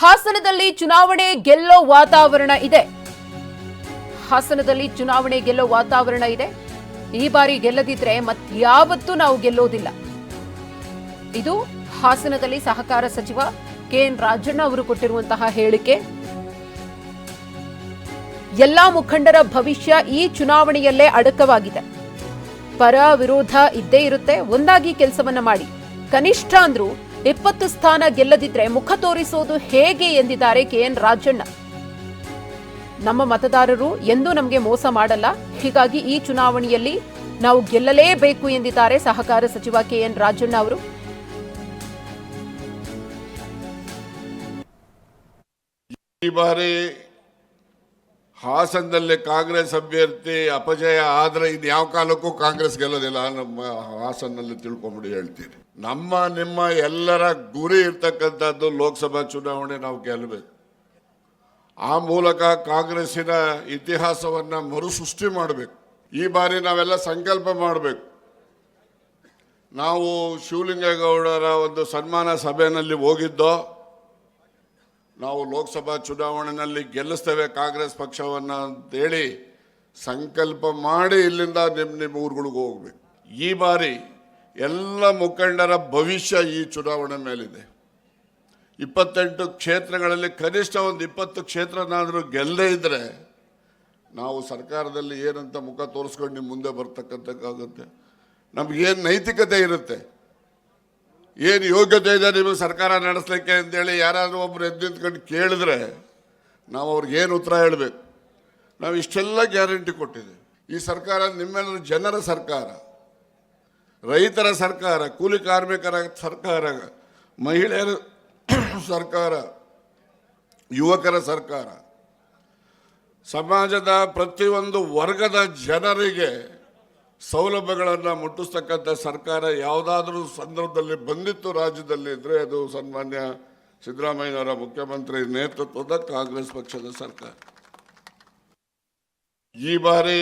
ಹಾಸನದಲ್ಲಿ ಚುನಾವಣೆ ಗೆಲ್ಲೋ ವಾತಾವರಣ ಇದೆ. ಹಾಸನದಲ್ಲಿ ಚುನಾವಣೆ ಗೆಲ್ಲೋ ವಾತಾವರಣ ಇದೆ. ಈ ಬಾರಿ ಗೆಲ್ಲದಿದ್ರೆ ಮತ್ಯಾವತ್ತೂ ನಾವು ಗೆಲ್ಲೋದಿಲ್ಲ. ಇದು ಹಾಸನದಲ್ಲಿ ಸಹಕಾರ ಸಚಿವ ಕೆ ಎನ್ ರಾಜಣ್ಣ ಅವರು ಕೊಟ್ಟಿರುವಂತಹ ಹೇಳಿಕೆ. ಎಲ್ಲಾ ಮುಖಂಡರ ಭವಿಷ್ಯ ಈ ಚುನಾವಣೆಯಲ್ಲೇ ಅಡಕವಾಗಿದೆ. ಪರ ವಿರೋಧ ಇದ್ದೇ ಇರುತ್ತೆ. ಒಂದಾಗಿ ಕೆಲಸವನ್ನ ಮಾಡಿ. ಕನಿಷ್ಠ ಅಂದ್ರೂ ಇಪ್ಪತ್ತು ಸ್ಥಾನ ಗೆಲ್ಲದಿದ್ರೆ ಮುಖ ತೋರಿಸೋದು ಹೇಗೆ ಎಂದಿದ್ದಾರೆ ಕೆಎನ್ ರಾಜಣ್ಣ. ನಮ್ಮ ಮತದಾರರು ಎಂದೂ ನಮಗೆ ಮೋಸ ಮಾಡಲ್ಲ. ಹೀಗಾಗಿ ಈ ಚುನಾವಣೆಯಲ್ಲಿ ನಾವು ಗೆಲ್ಲಲೇಬೇಕು ಎಂದಿದ್ದಾರೆ ಸಹಕಾರ ಸಚಿವ ಕೆಎನ್ ರಾಜಣ್ಣ ಅವರು. ಈ ಬಾರಿ ಹಾಸನದಲ್ಲಿ ಕಾಂಗ್ರೆಸ್ ಅಭ್ಯರ್ಥಿ ಅಪಜಯ ಆದ್ರೆ ಇದು ಯಾವ ಕಾಲಕ್ಕೂ ಕಾಂಗ್ರೆಸ್ ಗೆಲ್ಲೋದಿಲ್ಲ. ನಮ್ಮ ಹಾಸನಲ್ಲಿ ತಿಳ್ಕೊಂಬಿಡಿ ಹೇಳ್ತೀನಿ. ನಮ್ಮ, ನಿಮ್ಮ ಎಲ್ಲರ ಗುರಿ ಇರ್ತಕ್ಕಂಥದ್ದು ಲೋಕಸಭಾ ಚುನಾವಣೆ ನಾವು ಗೆಲ್ಲಬೇಕು ಆ ಮೂಲಕ ಕಾಂಗ್ರೆಸ್ಸಿನ ಇತಿಹಾಸವನ್ನ ಮರುಸೃಷ್ಟಿ ಮಾಡಬೇಕು. ಈ ಬಾರಿ ನಾವೆಲ್ಲ ಸಂಕಲ್ಪ ಮಾಡಬೇಕು. ನಾವು ಶಿವಲಿಂಗೇಗೌಡರ ಒಂದು ಸನ್ಮಾನ ಸಭೆಯಲ್ಲಿ ಹೋಗಿದ್ದೋ ನಾವು ಲೋಕಸಭಾ ಚುನಾವಣೆಯಲ್ಲಿ ಗೆಲ್ಲಿಸ್ತೇವೆ ಕಾಂಗ್ರೆಸ್ ಪಕ್ಷವನ್ನು ಅಂತೇಳಿ ಸಂಕಲ್ಪ ಮಾಡಿ ಇಲ್ಲಿಂದ ನಿಮ್ಮ ನಿಮ್ಮ ಊರುಗಳಿಗೆ ಹೋಗ್ಬೇಕು. ಈ ಬಾರಿ ಎಲ್ಲ ಮುಖಂಡರ ಭವಿಷ್ಯ ಈ ಚುನಾವಣೆ ಮೇಲಿದೆ. ಇಪ್ಪತ್ತೆಂಟು ಕ್ಷೇತ್ರಗಳಲ್ಲಿ ಕನಿಷ್ಠ ಒಂದು ಇಪ್ಪತ್ತು ಕ್ಷೇತ್ರನಾದರೂ ಗೆಲ್ಲದೇ ಇದ್ದರೆ ನಾವು ಸರ್ಕಾರದಲ್ಲಿ ಏನಂತ ಮುಖ ತೋರಿಸ್ಕೊಂಡು ನಿಮ್ಮ ಮುಂದೆ ಬರ್ತಕ್ಕಂಥಕ್ಕಾಗುತ್ತೆ. ನಮಗೇನು ನೈತಿಕತೆ ಇರುತ್ತೆ? ಏನು ಯೋಗ್ಯತೆ ಇದೆ ನಿಮಗೆ ಸರ್ಕಾರ ನಡೆಸಲಿಕ್ಕೆ ಅಂತೇಳಿ ಯಾರಾದರೂ ಒಬ್ರು ಎದ್ದು ನಿಂತ್ಕೊಂಡು ಕೇಳಿದ್ರೆ ನಾವು ಅವ್ರಿಗೆ ಏನು ಉತ್ತರ ಹೇಳಬೇಕು? ನಾವು ಇಷ್ಟೆಲ್ಲ ಗ್ಯಾರಂಟಿ ಕೊಟ್ಟಿದ್ದೀವಿ ಈ ಸರ್ಕಾರ ನಿಮ್ಮೆಲ್ಲರ ಜನರ ಸರ್ಕಾರ, ರೈತರ ಸರ್ಕಾರ, ಕೂಲಿ ಕಾರ್ಮಿಕರ ಸರ್ಕಾರ, ಮಹಿಳೆಯರ ಸರ್ಕಾರ, ಯುವಕರ ಸರ್ಕಾರ, ಸಮಾಜದ ಪ್ರತಿಯೊಂದು ವರ್ಗದ ಜನರಿಗೆ ಸೌಲಭ್ಯಗಳನ್ನು ಮುಟ್ಟಿಸ್ತಕ್ಕಂಥ ಸರ್ಕಾರ ಯಾವುದಾದ್ರೂ ಸಂದರ್ಭದಲ್ಲಿ ಬಂದಿತ್ತು ರಾಜ್ಯದಲ್ಲಿ ಇದ್ದರೆ ಅದು ಸನ್ಮಾನ್ಯ ಸಿದ್ದರಾಮಯ್ಯನವರ ಮುಖ್ಯಮಂತ್ರಿ ನೇತೃತ್ವದ ಕಾಂಗ್ರೆಸ್ ಪಕ್ಷದ ಸರ್ಕಾರ. ಈ ಬಾರಿ